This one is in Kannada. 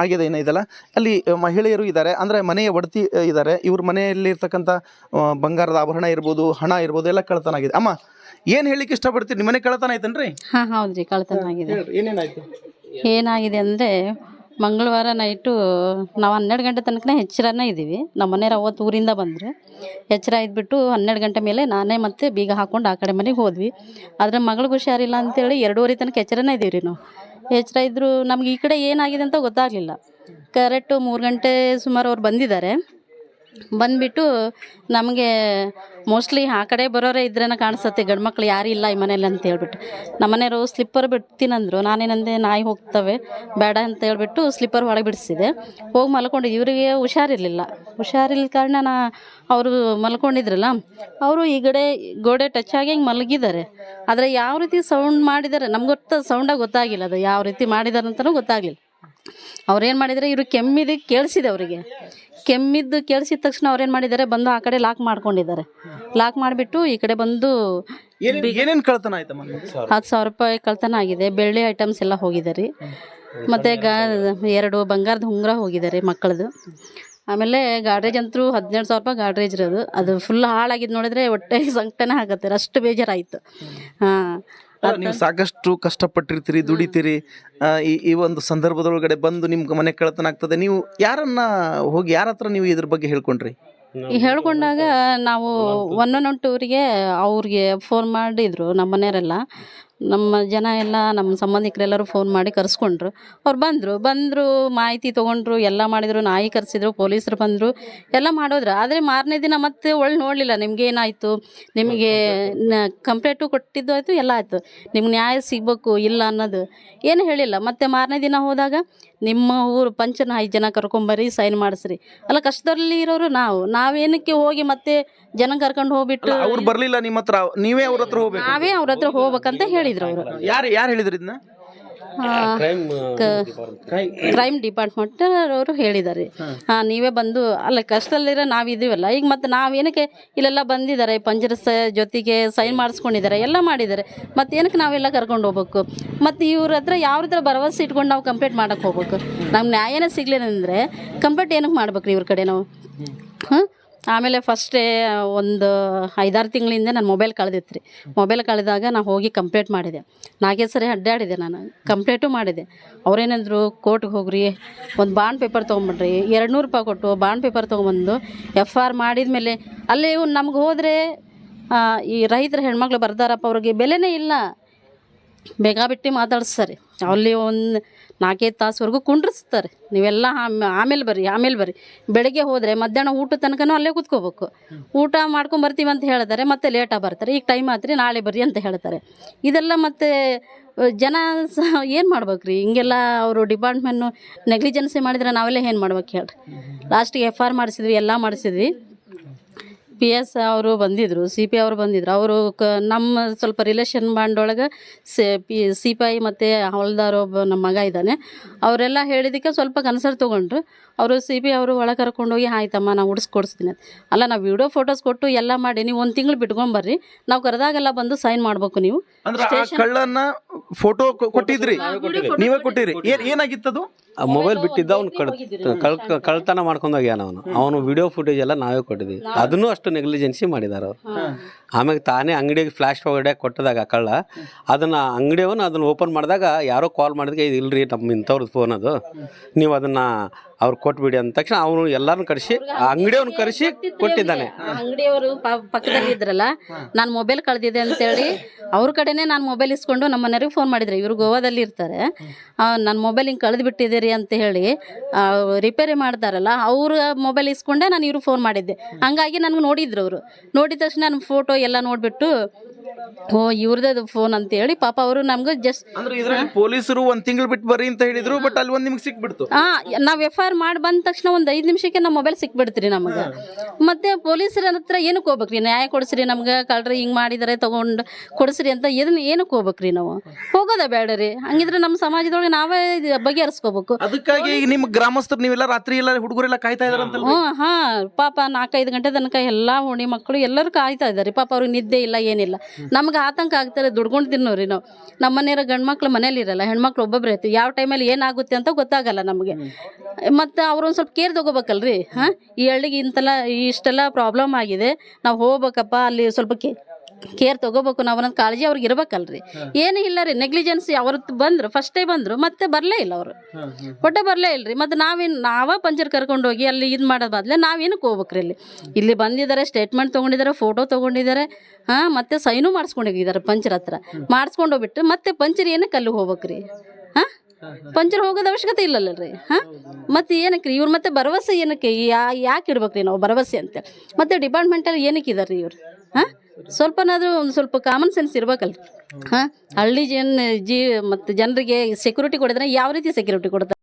ಆಗಿದೆ ಏನೋ ಇದೆಲ್ಲ. ಅಲ್ಲಿ ಮಹಿಳೆಯರು ಇದ್ದಾರೆ. ಅಂದರೆ ಮನೆಯ ಒಡತಿ ಇದ್ದಾರೆ. ಇವ್ರ ಮನೆಯಲ್ಲಿ ಇರ್ತಕ್ಕಂಥ ಬಂಗಾರದ ಆಭರಣ ಇರ್ಬೋದು ಹಣ ಇರ್ಬೋದು ಎಲ್ಲ ಕಳ್ತನ ಆಗಿದೆ. ಅಮ್ಮ ಏನು ಹೇಳಿಕ್ಕೆ ಇಷ್ಟಪಡ್ತೀರಿ? ನಿಮ್ಮ ಕಳತನ ಕಳ್ತನ ಆಯ್ತೇನ್ರಿ? ಹಾ ಹೌದ್ರಿ ಕಳ್ತನ ಆಗಿದೆ. ಏನೇನಾಯ್ತು? ಏನಾಗಿದೆ ಅಂದ್ರೆ ಮಂಗಳವಾರ ನೈಟು ನಾವು ಹನ್ನೆರಡು ಗಂಟೆ ತನಕ ಎಚ್ಚರನೇ ಇದ್ದೀವಿ. ನಮ್ಮ ಮನೆಯವ್ರು ಅವತ್ತು ಊರಿಂದ ಬಂದರು. ಎಚ್ಚರ ಇದ್ಬಿಟ್ಟು ಹನ್ನೆರಡು ಗಂಟೆ ಮೇಲೆ ನಾನೇ ಮತ್ತೆ ಬೀಗ ಹಾಕ್ಕೊಂಡು ಆ ಕಡೆ ಮನೆಗೆ ಹೋದ್ವಿ. ಆದರೆ ಮಗಳಿಗೆ ಹುಷಾರಿಲ್ಲ ಅಂತೇಳಿ ಎರಡೂವರೆ ತನಕ ಎಚ್ಚರನೇ ಇದ್ದೀವಿ ರೀ ನಾವು. ಎಚ್ಚರ ಇದ್ದರೂ ನಮ್ಗೆ ಈ ಕಡೆ ಏನಾಗಿದೆ ಅಂತ ಗೊತ್ತಾಗಲಿಲ್ಲ. ಕರೆಕ್ಟು ಮೂರು ಗಂಟೆ ಸುಮಾರು ಅವ್ರು ಬಂದಿದ್ದಾರೆ. ಬಂದುಬಿಟ್ಟು ನಮಗೆ ಮೋಸ್ಟ್ಲಿ ಆ ಕಡೆ ಬರೋರೇ ಇದ್ರೇ ಕಾಣಿಸುತ್ತೆ. ಗಂಡು ಮಕ್ಳು ಯಾರೂ ಇಲ್ಲ ಈ ಮನೇಲಿ ಅಂತ ಹೇಳ್ಬಿಟ್ಟು. ನಮ್ಮ ಮನೆಯವರು ಸ್ಲಿಪ್ಪರ್ ಬಿಡ್ತೀನಂದ್ರು. ನಾನೇನಂದೆ, ನಾಯಿ ಹೋಗ್ತವೆ. ಬೇಡ ಅಂತ ಹೇಳ್ಬಿಟ್ಟು ಸ್ಲಿಪ್ಪರ್ ಒಳಗೆ ಬಿಡಿಸಿದೆ. ಹೋಗಿ ಮಲ್ಕೊಂಡು ಇವರಿಗೆ ಹುಷಾರಿರಲಿಲ್ಲ. ಹುಷಾರಿಲ್ಲ ಕಾರಣ ನಾ ಅವರು ಮಲ್ಕೊಂಡಿದ್ರಲ್ಲ, ಅವರು ಈ ಕಡೆ ಗೋಡೆ ಟಚ್ ಆಗಿ ಹಿಂಗೆ ಮಲಗಿದ್ದಾರೆ. ಆದರೆ ಯಾವ ರೀತಿ ಸೌಂಡ್ ಮಾಡಿದ್ದಾರೆ, ನಮ್ಗೆ ಗೊತ್ತ ಸೌಂಡಾಗಿ ಗೊತ್ತಾಗಿಲ್ಲ ಅದು. ಯಾವ ರೀತಿ ಮಾಡಿದ್ದಾರೆ ಅಂತಲೂ ಗೊತ್ತಾಗಲಿಲ್ಲ. ಅವ್ರೇನು ಮಾಡಿದರೆ ಇವರು ಕೆಮ್ಮಿದ್ದು ಕೇಳಿಸಿದೆ ಅವರಿಗೆ. ಕೆಮ್ಮಿದ್ದು ಕೇಳಿಸಿದ ತಕ್ಷಣ ಅವ್ರೇನು ಮಾಡಿದ್ದಾರೆ ಬಂದು ಆ ಕಡೆ ಲಾಕ್ ಮಾಡ್ಕೊಂಡಿದ್ದಾರೆ. ಲಾಕ್ ಮಾಡಿಬಿಟ್ಟು ಈ ಕಡೆ ಬಂದು ಏನೇನು ಕಳ್ತನ ಆಯ್ತಮ್ಮ ಹತ್ತು ಸಾವಿರ ರೂಪಾಯಿ ಕಳ್ತನ ಆಗಿದೆ. ಬೆಳ್ಳಿ ಐಟಮ್ಸ್ ಎಲ್ಲ ಹೋಗಿದೆ ರೀ ಮತ್ತು ಗಾ ಎರಡು ಬಂಗಾರದ ಉಂಗುರ ಹೋಗಿದ್ದಾರೆ ಮಕ್ಕಳದು. ಆಮೇಲೆ ಗಾಡ್ರೇಜ್ ಅಂತೂ ಹದಿನೆಂಟು ಸಾವಿರ ರೂಪಾಯಿ ಗಾಡ್ರೇಜ್ ಇರೋದು. ಅದು ಫುಲ್ ಹಾಳಾಗಿದ್ದು ನೋಡಿದ್ರೆ ಹೊಟ್ಟೆ ಸಂಕಟನೇ ಆಗುತ್ತೆ. ಅಷ್ಟು ಬೇಜಾರಾಯಿತು. ಹಾಂ. ನೀವು ಸಾಕಷ್ಟು ಕಷ್ಟಪಟ್ಟಿರ್ತೀರಿ ದುಡಿತೀರಿ. ಆ, ಈ ಈ ಒಂದು ಸಂದರ್ಭದೊಳಗಡೆ ಬಂದು ನಿಮ್ಗೆ ಮನೆ ಕಳತನ ಆಗ್ತದೆ. ನೀವು ಯಾರನ್ನ ಹೋಗಿ ಯಾರ ಹತ್ರ ನೀವು ಇದ್ರ ಬಗ್ಗೆ ಹೇಳ್ಕೊಂಡ್ರಿ? ಹೇಳ್ಕೊಂಡಾಗ ನಾವು ಒನ್ ಒನ್ ಟೂರಿಗೆ ಅವ್ರಿಗೆ ಫೋನ್ ಮಾಡಿದ್ರು ನಮ್ಮ ಮನೆಯವರೆಲ್ಲ. ನಮ್ಮ ಜನ ಎಲ್ಲ ನಮ್ಮ ಸಂಬಂಧಿಕರೆಲ್ಲರೂ ಫೋನ್ ಮಾಡಿ ಕರೆಸ್ಕೊಂಡ್ರು. ಅವ್ರು ಬಂದರು. ಬಂದರು ಮಾಹಿತಿ ತೊಗೊಂಡ್ರು ಎಲ್ಲ ಮಾಡಿದರು ನಾಯಿ ಕರೆಸಿದ್ರು ಪೊಲೀಸರು ಬಂದರು ಎಲ್ಲ ಮಾಡೋದ್ರು. ಆದರೆ ಮಾರನೇ ದಿನ ಮತ್ತೆ ಒಳ್ಳೆ ನೋಡಲಿಲ್ಲ. ನಿಮ್ಗೆ ಏನಾಯಿತು? ನಿಮಗೆ ಕಂಪ್ಲೇಂಟು ಕೊಟ್ಟಿದ್ದು ಆಯಿತು ಎಲ್ಲ ಆಯಿತು. ನಿಮ್ಗೆ ನ್ಯಾಯ ಸಿಗಬೇಕು ಇಲ್ಲ ಅನ್ನೋದು. ಏನು ಹೇಳಿಲ್ಲ. ಮತ್ತೆ ಮಾರನೇ ದಿನ ಹೋದಾಗ ನಿಮ್ಮ ಊರು ಪಂಚನ ಐದು ಜನ ಕರ್ಕೊಂಬರಿ ಸೈನ್ ಮಾಡಿಸ್ರಿ. ಅಲ್ಲ ಕಷ್ಟದಲ್ಲಿ ಇರೋರು ನಾವು. ನಾವೇನಕ್ಕೆ ಹೋಗಿ ಮತ್ತೆ ಜನ ಕರ್ಕೊಂಡು ಹೋಗ್ಬಿಟ್ಟು ಅವ್ರು ಬರಲಿಲ್ಲ ನಿಮ್ಮ ಹತ್ರ. ನೀವೇ ಅವ್ರ ಹತ್ರ ಹೋಗ್ಬೇಕು. ನಾವೇ ಅವ್ರ ಹತ್ರ ಹೋಗ್ಬೇಕಂತ ಹೇಳಿದ್ರು ಅವರು. ಯಾರು ಯಾರು ಹೇಳಿದ್ರು ಇದನ್ನ? ಕ್ರೈಮ್ ಡಿಪಾರ್ಟ್ಮೆಂಟ್ ಅವರು ಹೇಳಿದ್ದಾರೆ. ಹಾಂ ನೀವೇ ಬಂದು ಅಲ್ಲ ಕಷ್ಟದಲ್ಲಿರೋ ನಾವಿದೀವಲ್ಲ ಈಗ ಮತ್ತೆ ನಾವೇನಕ್ಕೆ ಇಲ್ಲೆಲ್ಲ ಬಂದಿದ್ದಾರೆ ಪಂಜರ ಜೊತೆಗೆ ಸೈನ್ ಮಾಡಿಸ್ಕೊಂಡಿದ್ದಾರೆ ಎಲ್ಲ ಮಾಡಿದ್ದಾರೆ. ಮತ್ತೆ ಏನಕ್ಕೆ ನಾವೆಲ್ಲ ಕರ್ಕೊಂಡು ಹೋಗ್ಬೇಕು? ಮತ್ತು ಇವ್ರ ಹತ್ರ ಯಾವ ಹತ್ರ ಭರವಸೆ ಇಟ್ಕೊಂಡು ನಾವು ಕಂಪ್ಲೇಂಟ್ ಮಾಡಕ್ಕೆ ಹೋಗ್ಬೇಕು? ನಮ್ಗೆ ನ್ಯಾಯನೇ ಸಿಗ್ಲಿಲ್ಲ ಅಂದರೆ ಕಂಪ್ಲೇಂಟ್ ಏನಕ್ಕೆ ಮಾಡ್ಬೇಕು ರೀ ಇವ್ರ ಕಡೆ ನಾವು? ಹಾಂ? ಆಮೇಲೆ ಫಸ್ಟೇ ಒಂದು ಐದಾರು ತಿಂಗಳಿಂದ ನಾನು ಮೊಬೈಲ್ ಕಳೆದಿತ್ತು ರೀ ಮೊಬೈಲ್ ಕಳೆದಾಗ ನಾನು ಹೋಗಿ ಕಂಪ್ಲೇಂಟ್ ಮಾಡಿದೆ. ನಾಗೇಶ್ವರಿ ಅಡ್ಡಾಡಿದೆ ನಾನು. ಕಂಪ್ಲೇಂಟು ಮಾಡಿದೆ. ಅವ್ರೇನಂದ್ರು, ಕೋರ್ಟ್ಗೆ ಹೋಗ್ರಿ. ಒಂದು ಬಾಂಡ್ ಪೇಪರ್ ತೊಗೊಂಬಿಡ್ರಿ ಎರಡು ನೂರು ರೂಪಾಯಿ ಕೊಟ್ಟು ಬಾಂಡ್ ಪೇಪರ್ ತೊಗೊಂಬಂದು ಎಫ್ ಆರ್ ಮಾಡಿದ ಮೇಲೆ ಅಲ್ಲಿ ನಮ್ಗೆ ಹೋದರೆ ಈ ರೈತರ ಹೆಣ್ಮಕ್ಳು ಬರ್ದಾರಪ್ಪ, ಅವ್ರಿಗೆ ಬೆಲೆನೇ ಇಲ್ಲ. ಬೇಗ ಬಿಟ್ಟು ಮಾತಾಡಿಸ್ತಾರೆ. ಅಲ್ಲಿ ಒಂದು ನಾಲ್ಕೈದು ತಾಸುವರೆಗೂ ಕುಂಡ್ರಿಸ್ತಾರೆ. ನೀವೆಲ್ಲ ಆಮ್- ಆಮೇಲೆ ಬರ್ರಿ ಆಮೇಲೆ ಬರ್ರಿ. ಬೆಳಗ್ಗೆ ಹೋದರೆ ಮಧ್ಯಾಹ್ನ ಊಟದ ತನಕನೂ ಅಲ್ಲೇ ಕೂತ್ಕೋಬೇಕು. ಊಟ ಮಾಡ್ಕೊಂಡು ಬರ್ತೀವಿ ಅಂತ ಹೇಳ್ತಾರೆ, ಮತ್ತೆ ಲೇಟಾಗಿ ಬರ್ತಾರೆ. ಈಗ ಟೈಮ್ ಆತ್ರಿ, ನಾಳೆ ಬರ್ರಿ ಅಂತ ಹೇಳ್ತಾರೆ. ಇದೆಲ್ಲ ಮತ್ತೆ, ಜನ ಸಹ ಏನು ಮಾಡ್ಬೇಕು ರೀ ಹಿಂಗೆಲ್ಲ ಅವರು ಡಿಪಾರ್ಟ್ಮೆಂಟ್ನು ನೆಗ್ಲಿಜೆನ್ಸಿ ಮಾಡಿದ್ರೆ ನಾವೆಲ್ಲ ಏನು ಮಾಡ್ಬೇಕು ಹೇಳಿ ಲಾಸ್ಟಿಗೆ ಎಫ್ ಆರ್ ಮಾಡಿಸಿದ್ವಿ, ಎಲ್ಲ ಮಾಡಿಸಿದ್ವಿ. ಪಿ ಎಸ್ ಅವರು ಬಂದಿದ್ರು ಸಿ ಪಿ ಅವರು ಬಂದಿದ್ರು. ಅವರು ಕ ನಮ್ಮ ಸ್ವಲ್ಪ relation bond C P C P I ಮತ್ತು ಹೊಲ್ದಾರ ಒಬ್ಬ ನಮ್ಮ ಮಗ ಇದ್ದಾನೆ. ಅವರೆಲ್ಲ ಹೇಳಿದ್ದಕ್ಕೆ ಸ್ವಲ್ಪ ಕನ್ಸರ್ ತೊಗೊಂಡ್ರು. ಅವರು ಸಿ ಪಿ ಅವರು ಒಳಗೆ ಕರ್ಕೊಂಡೋಗಿ ಆಯ್ತಮ್ಮ ನಾನು ಉಡಿಸ್ಕೊಡಿಸ್ತೀನಿ ಅಂತ ಅಲ್ಲ ನಾವು ವಿಡಿಯೋ ಫೋಟೋಸ್ ಕೊಟ್ಟು ಎಲ್ಲ ಮಾಡಿ ನೀವು ಒಂದು ತಿಂಗಳು ಬಿಟ್ಕೊಂಬರ್ರಿ ನಾವು ಕರೆದಾಗೆಲ್ಲ ಬಂದು ಸೈನ್ ಮಾಡಬೇಕು ನೀವು. ಸ್ಟೇಷನ್ ಫೋಟೋ ಕೊಟ್ಟಿದ್ರಿ? ನೀವೇ ಕೊಟ್ಟಿರಿ? ಏನ್ ಏನಾಗಿತ್ತದು? ಆ ಮೊಬೈಲ್ ಬಿಟ್ಟಿದ್ದ ಅವ್ನು ಕಳ್ ಕಳ್ ಕಳ್ತನ ಮಾಡ್ಕೊಂಡೋಗ್ಯಾನ ಅವನು. ಅವನು ವಿಡಿಯೋ ಫುಟೇಜ್ ಎಲ್ಲ ನಾವೇ ಕೊಟ್ಟಿದ್ವಿ ಅದನ್ನು ಅಷ್ಟು ನೆಗ್ಲಿಜೆನ್ಸಿ ಮಾಡಿದಾರ ಅವ್ರು. ಆಮೇಲೆ ತಾನೇ ಅಂಗಡಿಗೆ ಫ್ಲಾಶ್ ಒಳಗಡೆ ಕೊಟ್ಟದಾಗ ಕಳ್ಳ ಅದನ್ನ ಅಂಗಡಿಯವನು ಅದನ್ನ ಓಪನ್ ಮಾಡಿದಾಗ ಯಾರೋ ಕಾಲ್ ಮಾಡಿದಾಗ ಇದು ಇಲ್ರಿ ನಮ್ಮ ಇಂಥವ್ರದ್ದು ಫೋನ್ ಅದು. ನೀವು ಅದನ್ನ ಅವ್ರು ಕೊಟ್ಬಿಡಿ ಅಂದ ತಕ್ಷಣ ಅವನು ಎಲ್ಲಾರನ್ನು ಕರೆಸಿ ಆ ಅಂಗಡಿಯವನು ಕರೆಸಿ ಕೊಟ್ಟಿದ್ದಾನೆ. ಆ ಅಂಗಡಿಯವರು ಪಕ್ಕದಲ್ಲಿ ಇದ್ರಲ್ಲ ನಾನು ಮೊಬೈಲ್ ಕಳೆದಿದೆ ಅಂತೇಳಿ ಅವ್ರ ಕಡೆನೇ ನಾನು ಮೊಬೈಲ್ ಇಸ್ಕೊಂಡು ನಮ್ಮ ಮನೆಯವ್ರಿಗೆ ಫೋನ್ ಮಾಡಿದ್ರು. ಇವರು ಗೋವಾದಲ್ಲಿ ಇರ್ತಾರೆ. ನನ್ನ ಮೊಬೈಲ್ ಹಿಂಗೆ ಕಳೆದು ಬಿಟ್ಟಿದ್ದೀರಿ ಅಂತ ಹೇಳಿ ರಿಪೇರಿ ಮಾಡ್ತಾರಲ್ಲ ಅವ್ರ ಮೊಬೈಲ್ ಇಸ್ಕೊಂಡೆ ನಾನು ಇವ್ರಿಗೆ ಫೋನ್ ಮಾಡಿದ್ದೆ. ಹಂಗಾಗಿ ನನಗೆ ನೋಡಿದ್ರು ಅವರು. ನೋಡಿದ ತಕ್ಷಣ ನನ್ನ ಫೋಟೋ ಎಲ್ಲ ನೋಡಿಬಿಟ್ಟು ಓ ಇವ್ರದ್ದು ಫೋನ್ ಅಂತ ಹೇಳಿ ಪಾಪ ಅವರು ನಮ್ಗೆ ಜಸ್ಟ್ ಅಂದ್ರೆ ಇದ್ರಲ್ಲಿ ಪೊಲೀಸರು ಒಂದ್ ತಿಂಗಳು ಬಿಟ್ಟು ಬರ್ರಿ ಅಂತ ಹೇಳಿದ್ರು ಬಟ್ ಅಲ್ಲಿ ಒಂದ್ ನಿಮ್ಗೆ ಸಿಕ್ಬಿಡ್ತು. ಹಾ ನಾವು ಎಫ್ ಐ ಆರ್ ಮಾಡಿ ಬಂದ ತಕ್ಷಣ ಒಂದು ಐದು ನಿಮಿಷಕ್ಕೆ ನಮ್ಮ ಮೊಬೈಲ್ ಸಿಕ್ಬಿಡ್ತೀರಿ ನಮಗೆ. ಮತ್ತೆ ಪೊಲೀಸರ ಹತ್ರ ಏನಕ್ಕೆ ಹೋಗ್ಬೇಕ್ರಿ? ನ್ಯಾಯ ಕೊಡಿಸ್ರಿ ನಮ್ಗೆ ಕಳ್ರಿ ಹಿಂಗೆ ಮಾಡಿದರೆ ತೊಗೊಂಡು ಕೊಡಿಸ್ರಿ ಅಂತ ಇದನ್ನ ಏನಕ್ಕೆ ಹೋಗ್ಬೇಕ್ರಿ ನಾವು? ಹೋಗೋದ ಬೇಡ್ರಿ ರೀ ಹಂಗಿದ್ರೆ ನಮ್ಮ ಸಮಾಜದೊಳಗೆ ನಾವೇ ಬಗೆಹರಿಸ್ಕೋಬೇಕು. ಅದಕ್ಕಾಗಿ ಈಗ ನಿಮ್ ಗ್ರಾಮಸ್ಥರು ನೀವೆಲ್ಲ ರಾತ್ರಿ ಎಲ್ಲ ಹುಡುಗರೆಲ್ಲ ಕಾಯ್ತಾ ಇದಾರೆ ಹ್ಞೂ ಹಾಂ. ಪಾಪ ನಾಲ್ಕೈದು ಗಂಟೆ ತನಕ ಎಲ್ಲ ಹುಣಿ ಮಕ್ಕಳು ಎಲ್ಲರೂ ಕಾಯ್ತಾ ಇದ್ದಾರೆ ಪಾಪ ಅವ್ರಿಗೆ ನಿದ್ದೆ ಇಲ್ಲ ಏನಿಲ್ಲ. ನಮ್ಗೆ ಆತಂಕ ಆಗ್ತಾರೆ ದುಡ್ಕೊಂಡು ತಿನ್ನೋರಿ ನಾವು. ನಮ್ಮ ಮನೆಯವ್ರ ಗಂಡು ಮಕ್ಳು ಮನೇಲಿ ಇರಲ್ಲ ಹೆಣ್ಮಕ್ಳು ಒಬ್ಬೊಬ್ಬರೇ ಇರ್ತೀವಿ. ಯಾವ ಟೈಮಲ್ಲಿ ಏನಾಗುತ್ತೆ ಅಂತ ಗೊತ್ತಾಗಲ್ಲ ನಮಗೆ. ಮತ್ತು ಅವ್ರು ಒಂದು ಸ್ವಲ್ಪ ಕೇರ್ ತಗೋಬೇಕಲ್ರಿ? ಹಾಂ? ಈ ಹಳ್ಳಿಗೆ ಇಂತೆಲ್ಲ ಇಷ್ಟೆಲ್ಲ ಪ್ರಾಬ್ಲಮ್ ಆಗಿದೆ. ನಾವು ಹೋಗ್ಬೇಕಪ್ಪ ಅಲ್ಲಿ ಸ್ವಲ್ಪ ಕೇ ಕೇರ್ ತಗೋಬೇಕು. ನಾವು ಅನ್ನೋದು ಕಾಳಜಿ ಅವ್ರಿಗೆ ಇರ್ಬೇಕಲ್ರಿ? ಏನೂ ಇಲ್ಲ ರೀ ನೆಗ್ಲಿಜೆನ್ಸ್ ಅವ್ರದ್ದು ಬಂದರು ಫಸ್ಟೇ ಬಂದರು ಮತ್ತೆ ಬರಲೇ ಇಲ್ಲ ಅವರು. ಒಟ್ಟೆ ಬರಲೇ ಇಲ್ರಿ. ಮತ್ತು ನಾವೇನು ನಾವೇ ಪಂಚರ್ ಕರ್ಕೊಂಡೋಗಿ ಅಲ್ಲಿ ಇದು ಮಾಡೋದು ಬದಲೇ ನಾವೇನಕ್ಕೆ ಹೋಗ್ಬೇಕ್ರಿ ಇಲ್ಲಿ ಇಲ್ಲಿ ಬಂದಿದ್ದಾರೆ ಸ್ಟೇಟ್ಮೆಂಟ್ ತೊಗೊಂಡಿದ್ದಾರೆ ಫೋಟೋ ತೊಗೊಂಡಿದ್ದಾರೆ ಹಾಂ ಮತ್ತೆ ಸೈನು ಮಾಡಿಸ್ಕೊಂಡು ಹೋಗಿದ್ದಾರೆ ಪಂಚರ್ ಹತ್ರ. ಮಾಡಿಸ್ಕೊಂಡೋಗ್ಬಿಟ್ಟು ಮತ್ತೆ ಪಂಚರ್ ಏನಕ್ಕೆ ಅಲ್ಲಿ ಹೋಗ್ಬೇಕ್ರಿ? ಪಂಚರ್ ಹೋಗೋದು ಅವಶ್ಯಕತೆ ಇಲ್ಲಲ್ಲರಿ? ಹಾಂ? ಮತ್ತೆ ಏನಕ್ಕೆ ಇವ್ರು ಮತ್ತೆ ಭರವಸೆ ಏನಕ್ಕೆ? ಯಾ, ಯಾಕೆ ಇಡ್ಬೇಕ್ರಿ ನಾವು ಭರವಸೆ ಅಂತ? ಮತ್ತೆ ಡಿಪಾರ್ಟ್ಮೆಂಟಲ್ಲಿ ಏನಕ್ಕೆ ಇದಾರೆ ರೀ ಇವ್ರು? ಹಾಂ? ಸ್ವಲ್ಪನಾದರೂ ಒಂದು ಸ್ವಲ್ಪ ಕಾಮನ್ ಸೆನ್ಸ್ ಇರ್ಬೇಕಲ್ರಿ. ಹಾಂ? ಹಳ್ಳಿ ಜನ, ಜೀ, ಮತ್ತು ಜನರಿಗೆ ಸೆಕ್ಯೂರಿಟಿ ಕೊಡಿದ್ರೆ ಯಾವ ರೀತಿ ಸೆಕ್ಯೂರಿಟಿ ಕೊಡ್ತಾರೆ?